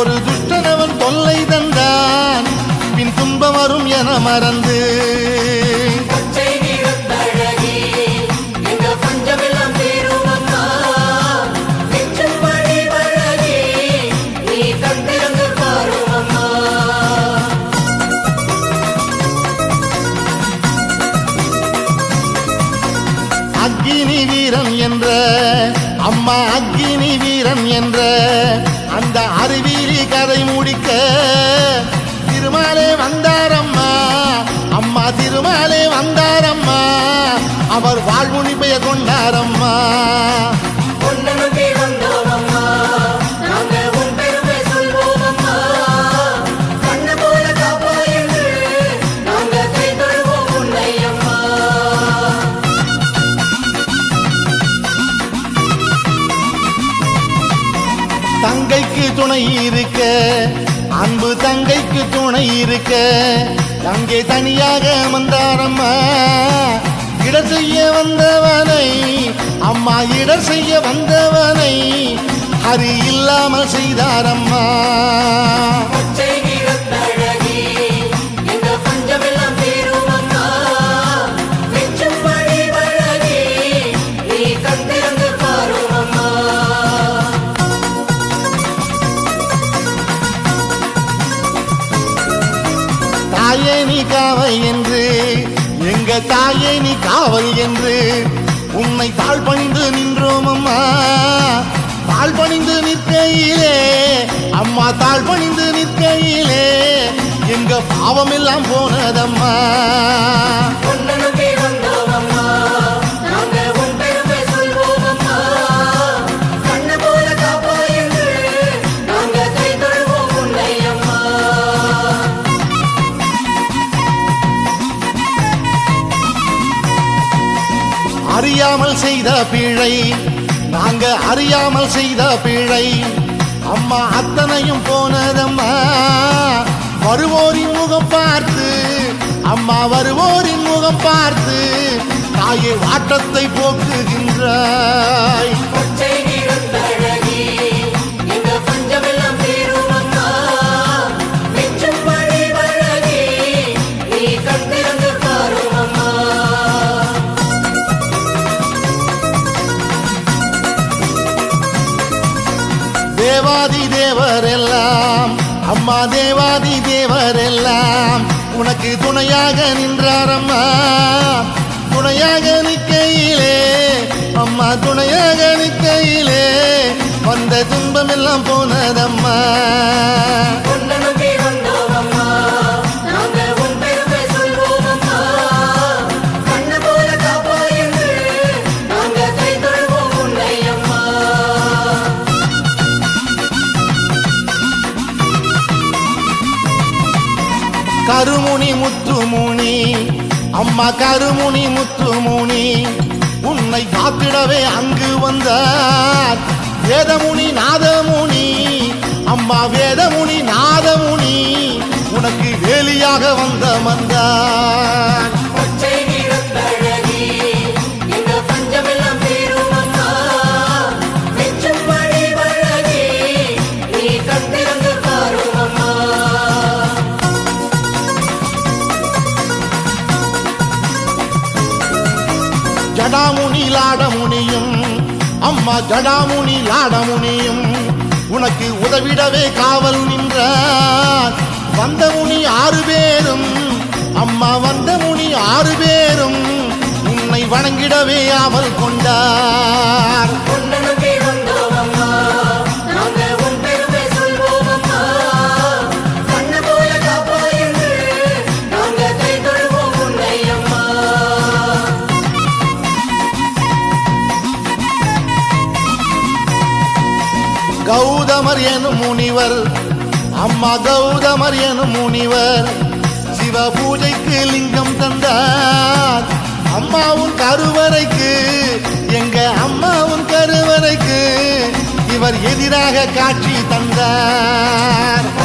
ஒரு துஷ்டனவன் தொல்லை தந்தான். பின் துன்பம் வரும் என மறந்து. அக்கினி வீரன் என்ற அம்மா அக்னி வீரன் என்ற அந்த அறிவியலி கதை முடிக்க திருமாலே வந்தாரம்மா. அம்மா திருமாலே வந்தாரம்மா. அவர் வாழ்முனிப்பைய கொண்டாரம்மா. தங்கைக்கு துணை இருக்க அன்பு தங்கைக்கு துணை இருக்க. தங்கை தனியாக வந்தாரம்மா இட செய்ய வந்தவனை அம்மா இட செய்ய வந்தவனை ஹரி இல்லாமல் செய்தாரம்மா. தாயே நீ காவல் என்று எங்க தாயே நீ காவல் என்று உன்னை தாழ் பணிந்து நின்றோம் அம்மா. தாழ் பணிந்து நிற்கையிலே அம்மா தாழ் பணிந்து நிற்கையிலே எங்க பாவம் எல்லாம் போனதம்மா. அறியாமல் செய்த பிழை. நாங்க அறியாமல் செய்த பிழை. அம்மா அத்தனையும் போனதம்மா. வருவோரின் முகம் பார்த்து அம்மா வருவோரின் முகம் பார்த்து தாயே வாட்டத்தை போக்குகின்றார். தேவாதி தேவர் எல்லாம் அம்மா தேவாதி தேவர் எல்லாம் உனக்கு துணையாக நின்றாரம்மா. துணையாக நிற்கையிலே. அம்மா துணையாக நிற்கையிலே. வந்த துன்பம் எல்லாம் போனதம்மா. கருமுனி முத்துமுனி அம்மா கருமுனி முத்துமுனி உன்னை காத்திடவே அங்கு வந்தார். வேதமுனி நாதமுனி அம்மா வேதமுனி நாதமுனி உனக்கு வேலியாக வந்த வந்தார் ஜடாமுனி லாடமுனியும் அம்மா ஜடாமுனி லாடமுனியும் உனக்கு உதவிடவே காவல் நின்றார். வந்த முனி ஆறு பேரும். அம்மா வந்த முனி ஆறு பேரும். உன்னை வணங்கிடவே அவள் கொண்டார். கௌதமர் எனும் முனிவர். அம்மா கௌதமர் எனும் முனிவர். சிவ பூஜைக்கு லிங்கம் தந்தார். அம்மாவும் கருவறைக்கு எங்க அம்மாவும் கருவறைக்கு இவர் எதிராக காட்சி தந்தார்.